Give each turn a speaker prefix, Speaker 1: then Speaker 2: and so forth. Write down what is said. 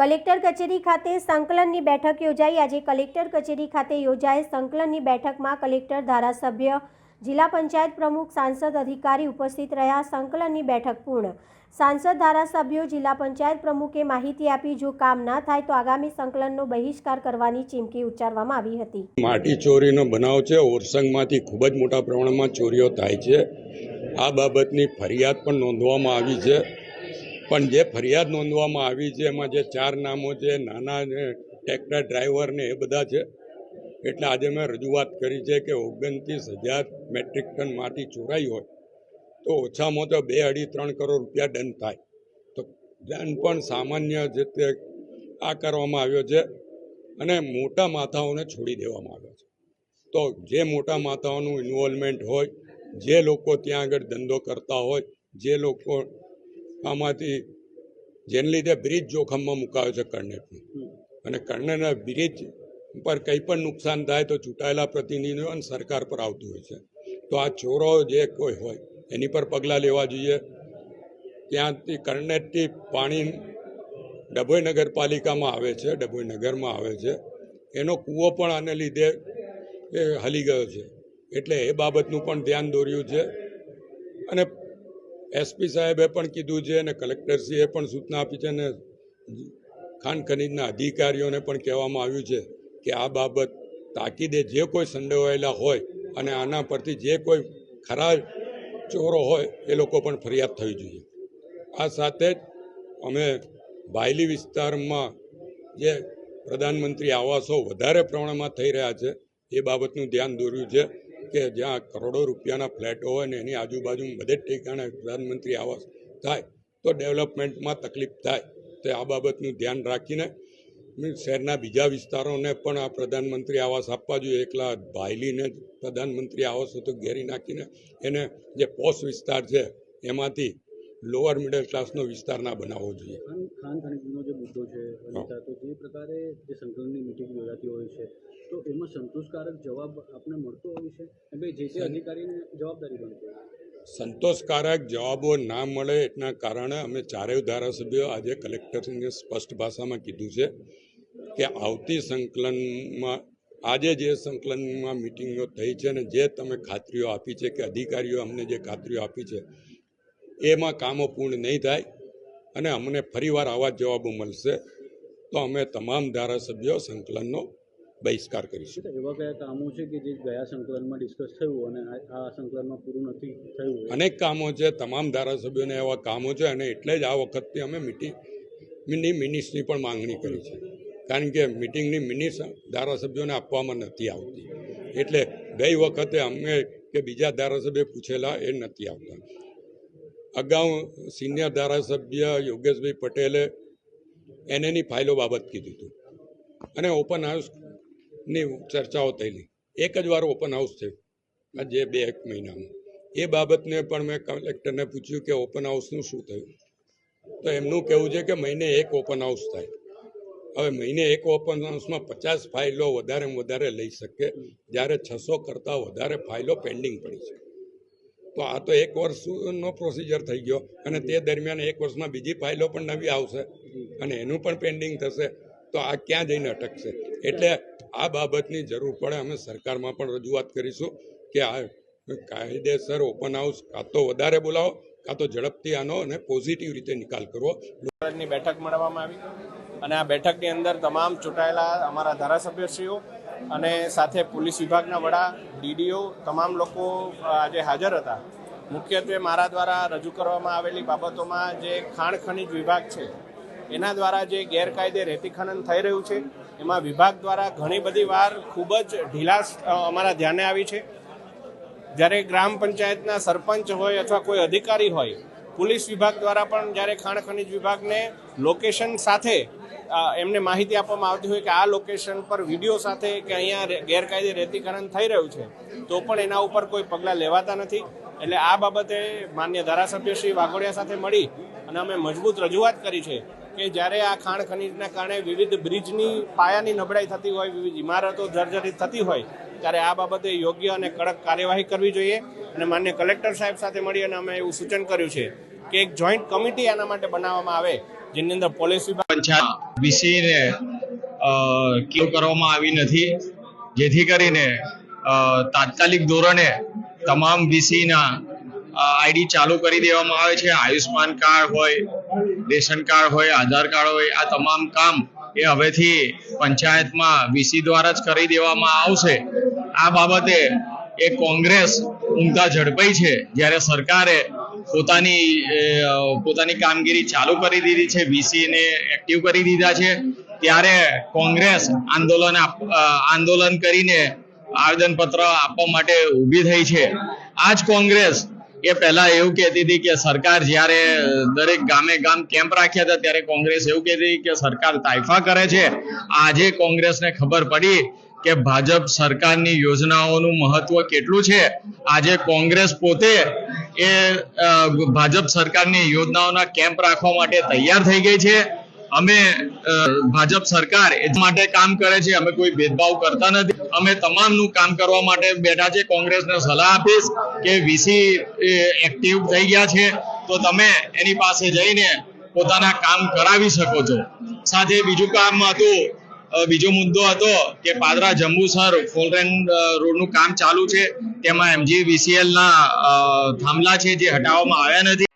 Speaker 1: Collector કચેરી ખાતે સંકલનની બેઠક યોજાઈ. આજે કલેક્ટર કચેરી ખાતે યોજાયેલ સંકલનની બેઠકમાં કલેક્ટર, ધારાસભ્ય, જિલ્લા પંચાયત પ્રમુખ, સાંસદ અધિકારી ઉપસ્થિત રહ્યા. સંકલનની બેઠક પૂર્ણ. સાંસદ, ધારાસભ્યો, જિલ્લા પંચાયત પ્રમુખે માહિતી આપી, જો કામ ના થાય તો આગામી સંકલનનો બહિષ્કાર કરવાની ચીમકી ઉચ્ચારવામાં આવી હતી.
Speaker 2: માટી ચોરીનો બનાવ છે. ઓરસંગમાંથી ખૂબ જ મોટા પ્રમાણમાં ચોરીઓ થાય છે. આ બાબતની ફરિયાદ પણ નોંધવામાં આવી છે. પણ જે ફરિયાદ નોંધવામાં આવી છે, એમાં જે ચાર નામો છે, નાના ટ્રેક્ટર ડ્રાઈવર ને એ બધા છે. એટલે આજે મેં રજૂઆત કરી છે કે ઓગણત્રીસ હજાર મેટ્રિક ટન માટી ચોરાઈ હોય, તો ઓછામાં તો બે અઢી ત્રણ કરોડ રૂપિયા દંડ થાય. તો દંડ પણ સામાન્ય જે તે આ કરવામાં આવ્યો છે અને મોટા માથાઓને છોડી દેવામાં આવ્યો છે. તો જે મોટા માથાઓનું ઇન્વોલ્વમેન્ટ હોય, જે લોકો ત્યાં આગળ ધંધો કરતા હોય, જે લોકો આમાંથી જેને લીધે બ્રિજ જોખમમાં મુકાયો છે કર્નેટનું અને કર્ણેટના બ્રિજ પર કંઈ પણ નુકસાન થાય તો ચૂંટાયેલા પ્રતિનિધિઓ અને સરકાર પર આવતું હોય છે. તો આ ચોરો જે કોઈ હોય, એની પર પગલાં લેવા જોઈએ. ત્યાંથી કર્ણેટથી પાણી ડભોઈ નગરપાલિકામાં આવે છે, ડભોઈ નગરમાં આવે છે. એનો કૂવો પણ આને લીધે એ હલી ગયો છે. એટલે એ બાબતનું પણ ધ્યાન દોર્યું છે. અને એસપી સાહેબે પણ કીધું છે અને કલેક્ટરશ્રીએ પણ સૂચના આપી છે અને ખાન ખનીજના અધિકારીઓને પણ કહેવામાં આવ્યું છે કે આ બાબત તાકીદે જે કોઈ સંડોવાયેલા હોય અને આના પરથી જે કોઈ ખરા ચોરો હોય એ લોકો પણ ફરિયાદ થવી જોઈએ. આ સાથે જ અમે બાયલી વિસ્તારમાં જે પ્રધાનમંત્રી આવાસો વધારે પ્રમાણમાં થઈ રહ્યા છે એ બાબતનું ધ્યાન દોર્યું છે. કે જ્યાં કરોડો રૂપિયાના ફ્લેટો હોય ને એની આજુબાજુ બધે ઠેકાણે પ્રધાનમંત્રી આવાસ થાય, તો ડેવલપમેન્ટમાં તકલીફ થાય. તો આ બાબતનું ધ્યાન રાખીને શહેરના બીજા વિસ્તારોને પણ આ પ્રધાનમંત્રી આવાસ આપવા જોઈએ. એકલા ભાયલીને પ્રધાનમંત્રી આવાસ તો ઘેરી નાખીને એને જે પોસ્ટ વિસ્તાર છે, એમાંથી લોઅર મિડલ ક્લાસનો વિસ્તાર ના બનાવવો જોઈએ.
Speaker 3: ખાન ખાન જે મુદ્દો છે તો જે પ્રકારે જે સંકલનની મિટિંગ યોજાતી હોય છે તો એમાં સંતોષકારક જવાબ આપને મળતો હોય છે? ભાઈ જે તે અધિકારીને જવાબદારી બનતી
Speaker 2: સંતોષકારક જવાબો ના મળે એના કારણે અમે ચારેય ધારાસભ્યો આજે કલેક્ટરને સ્પષ્ટ ભાષામાં કીધું છે કે આવતી સંકલનમાં આજે જે સંકલનમાં મિટિંગો થઈ છે અને જે તમે ખાતરીઓ આપી છે કે અધિકારીઓ અમને જે ખાતરીઓ આપી છે એમાં કામો પૂર્ણ નહીં થાય અને અમને ફરીવાર આવા જ જવાબો મળશે તો અમે તમામ ધારાસભ્યો સંકલનનો બહિષ્કાર કરીશું.
Speaker 3: એવા કયા કામો છે કે જે ગયા સંકલનમાં ડિસ્કસ થયું અને આ- સંકલનમાં પૂરું નથી થયું?
Speaker 2: અનેક કામો છે તમામ ધારાસભ્યોને એવા કામો છે અને એટલે જ આ વખતથી અમે મિટિંગની મિનિટ્સની પણ માંગણી કરી છે. કારણ કે મિટિંગની મિનિટ્સ ધારાસભ્યોને આપવામાં નથી આવતી. એટલે ગઈ વખતે અમે કે બીજા ધારાસભ્ય પૂછેલા એ નથી આવતા. અગાઉ સિનિયર ધારાસભ્ય યોગેશભાઈ પટેલે એનેની ફાઇલો બાબત કીધું હતું. અને ઓપન હાઉસની ચર્ચાઓ થયેલી. એક જ વાર ઓપન હાઉસ થયું. જે બે એક મહિનામાં. એ બાબતને પણ મેં કલેક્ટરને પૂછ્યું કે ઓપન હાઉસનું શું થયું? તો એમનું કહેવું છે કે મહિને એક ઓપન હાઉસ થાય. હવે મહિને એક ઓપન હાઉસમાં પચાસ ફાઇલો વધારે વધારે લઈ શકે. જ્યારે છસો કરતાં વધારે ફાઇલો પેન્ડિંગ પડી છે તો આ તો એક વર્ષનો પ્રોસિજર થઈ ગયો અને તે દરમિયાન એક વર્ષમાં બીજી ફાઇલો પણ નવી આવશે અને એનું પણ પેન્ડિંગ થશે, તો આ ક્યાં જઈને અટકશે? એટલે આ બાબતની જરૂર પડે, અમે સરકારમાં પણ રજૂઆત કરીશું કે આ કાયદેસર ઓપન હાઉસ કાં તો વધારે બોલાવો, કાં તો ઝડપથી આનો અને પોઝિટિવ રીતે નિકાલ કરવો.
Speaker 4: બેઠક મળવામાં આવી અને આ બેઠકની અંદર તમામ ચૂંટાયેલા અમારા ધારાસભ્યશ્રીઓ અને સાથે પોલીસ વિભાગના વડા, ડીડીઓ, તમામ લોકો આજે હાજર હતા. મુખ્યત્વે મારા દ્વારા રજૂ કરવામાં આવેલી બાબતોમાં જે ખાણ ખનિજ વિભાગ છે, એના દ્વારા જે ગેરકાયદે રેતી ખનન થઈ રહ્યું છે, એમાં વિભાગ દ્વારા ઘણી બધી વાર ખૂબ જ ઢીલાસ અમારા ધ્યાને આવી છે. જ્યારે ગ્રામ પંચાયતના સરપંચ હોય અથવા કોઈ અધિકારી હોય, પોલીસ વિભાગ દ્વારા પણ જ્યારે ખાણ ખનિજ વિભાગને લોકેશન સાથે એમને માહિતી આપવામાં આવતી હોય કે આ લોકેશન પર વીડિયો સાથે કે અહીંયા ગેરકાયદે રેતીકરણ થઈ રહ્યું છે, તો પણ એના ઉપર કોઈ પગલાં લેવાતા નથી. એટલે આ બાબતે માન્ય ધારાસભ્ય શ્રી વાઘોડિયા સાથે મળી અને અમે મજબૂત રજૂઆત કરી છે કે જ્યારે આ ખાણ ખનીજના કારણે વિવિધ બ્રિજની પાયાની નબળાઈ થતી હોય, વિવિધ ઇમારતો જર્જરિત થતી હોય, ત્યારે આ બાબતે યોગ્ય અને કડક કાર્યવાહી કરવી જોઈએ. અને માન્ય કલેક્ટર સાહેબ સાથે મળી અને અમે એવું સૂચન કર્યું છે કે એક જોઈન્ટ કમિટી આના માટે બનાવવામાં આવે. જેની અંદર પોલીસ
Speaker 5: પંચાયત વિશેને કેવ કરવામાં આવી નથી. જેથી કરીને તાત્કાલિક ધોરણે તમામ વીસીના આઈડી ચાલુ કરી દેવામાં આવે છે. આયુષ્માન કાર્ડ હોય, રેશન કાર્ડ હોય, આધાર કાર્ડ હોય, આ તમામ કામ એ હવેથી પંચાયતમાં વીસી દ્વારા જ કરી દેવામાં આવશે. આ બાબતે એ કોંગ્રેસ ઊંઘતા ઝડપાઈ છે. જ્યારે સરકારે પોતાની પોતાની કામગીરી ચાલુ કરી દીધી છે વીસી ને એક્ટિવ કરી દીધા છે. ત્યારે કોંગ્રેસ આંદોલન આંદોલન કરીને આવેદનપત્ર આપવા માટે ઊભી થઈ છે. આ જ કોંગ્રેસ એ પહેલા એવું કહેતી હતી કે સરકાર જ્યારે દરેક ગામે ગામ કેમ્પ રાખ્યા હતા, ત્યારે કોંગ્રેસ એવું કહેતી હતી કે સરકાર તાઇફા કરે છે. આજે કોંગ્રેસને ખબર પડી કે ભાજપ સરકારની યોજનાઓનું મહત્વ કેટલું છે. આજે કોંગ્રેસ પોતે એ ભાજપ સરકારની યોજનાઓના કેમ્પ રાખવા માટે તૈયાર થઈ ગઈ છે. અમે ભાજપ સરકાર એ માટે કામ કરે છે, અમે કોઈ ભેદભાવ કરતા નથી. અમે તમામનું કામ કરવા માટે બેઠા છે, કોંગ્રેસને સલાહ આપીશ કે વીસી એક્ટિવ થઈ ગયા છે. તો તમે એની પાસે જઈને પોતાના કામ કરાવી શકો છો. સાથે બીજું કામ હતું બીજો મુદ્દો હતો કે પાદરા જંબુસર ફોલરેન રોડનું કામ ચાલુ છે. તેમાં એમજી વીસીએલ ના થાંભલા છે જે હટાવવામાં આવ્યા નથી.